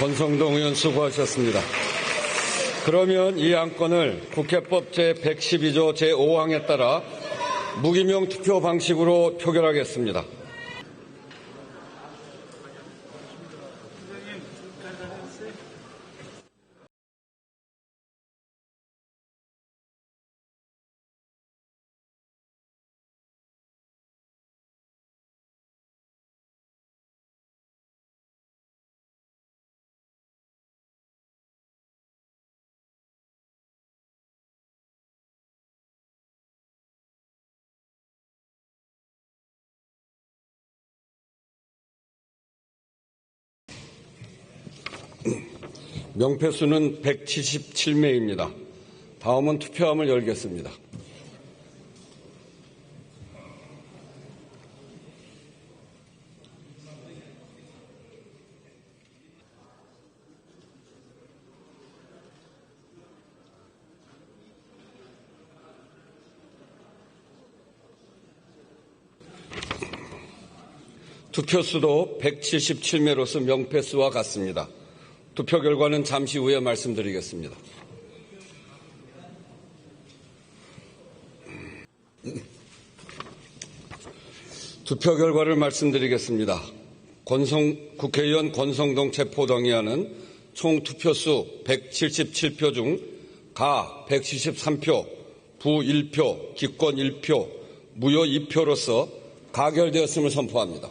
권성동 의원 수고하셨습니다. 그러면 이 안건을 국회법 제112조 제5항에 따라 무기명 투표 방식으로 표결하겠습니다. 명패수는 177매입니다. 다음은 투표함을 열겠습니다. 투표수도 177매로서 명패수와 같습니다. 투표 결과는 잠시 후에 말씀드리겠습니다. 투표 결과를 말씀드리겠습니다. 권성, 국회의원 권성동 체포동의안은 총 투표수 177표 중 가 173표, 부 1표, 기권 1표, 무효 2표로서 가결되었음을 선포합니다.